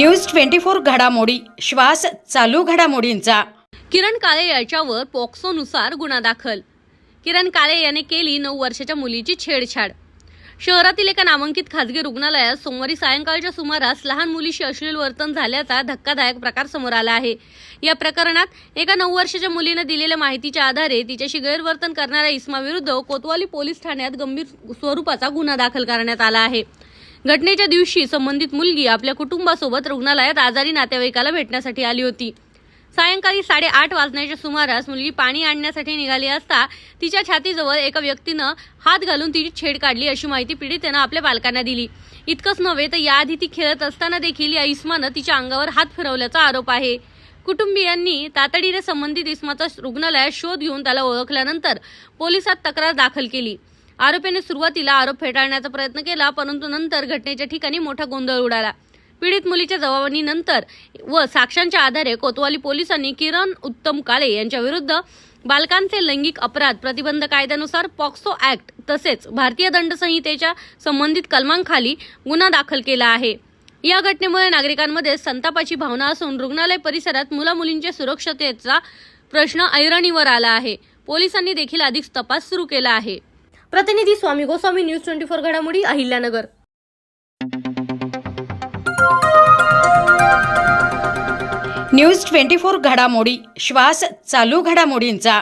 News twenty four घडामोडी. श्वास चालू घडामोडींचा. किरण काळे याच्यावर पॉक्सोनुसार गुन्हा दाखल. किरण काळे याने केली नऊ वर्षाच्या मुलीची छेडछाड. शहरातील एका नामांकित खासगी रुग्णालयात सोमवारी सायंकाळच्या सुमारास लहान मुलीशी अश्लील वर्तन झाल्याचा धक्कादायक प्रकार समोर आला आहे. या प्रकरणात एका नऊ वर्षाच्या मुलीनं दिलेल्या माहितीच्या आधारे तिच्याशी गैरवर्तन करणाऱ्या इस्माविरुद्ध कोतवाली पोलीस ठाण्यात गंभीर स्वरूपाचा गुन्हा दाखल करण्यात आला आहे. घटनेच्या दिवशी संबंधित मुलगी आपल्या कुटुंबासोबत रुग्णालयात आजारी नातेवाईकाला भेटण्यासाठी आली होती. सायंकाळी साडेआठ वाजण्याच्या सुमारास मुलगी पाणी आणण्यासाठी निघाली असता तिच्या छातीजवळ एका व्यक्तीनं हात घालून तिची छेड काढली अशी माहिती पीडितेनं आपल्या पालकांना दिली. इतकंच नव्हे तर याआधी ती खेळत असताना देखील या इस्मानं तिच्या अंगावर हात फिरवल्याचा आरोप आहे. कुटुंबियांनी तातडीने संबंधित इस्माचा रुग्णालयात शोध घेऊन त्याला ओळखल्यानंतर पोलिसात तक्रार दाखल केली. आरोपीने सुरुवातीला आरोप फेटाळण्याचा प्रयत्न केला परंतु नंतर घटनेच्या ठिकाणी मोठा गोंधळ उडाला. पीडित मुलीच्या जबाबांनीनंतर व साक्षांच्या आधारे कोतवाली पोलिसांनी किरण उत्तम काळे यांच्या विरुद्ध बालकांचे लैंगिक अपराध प्रतिबंध कायद्यानुसार पॉक्सो ऍक्ट तसेच भारतीय दंड संहितेच्या संबंधित कलमांखाली गुन्हा दाखल केला आहे. या घटनेमुळे नागरिकांमध्ये संतापाची भावना असून रुग्णालय परिसरात मुला मुलींच्या सुरक्षतेचा प्रश्न ऐरणीवर आला आहे. पोलिसांनी देखील अधिक तपास सुरू केला आहे. प्रतिनिधी Swami Goswami news twenty four घडामोडी अहिल्यानगर. न्यूज ट्वेंटी फोर घडामोडी श्वास चालू घडामोडींचा.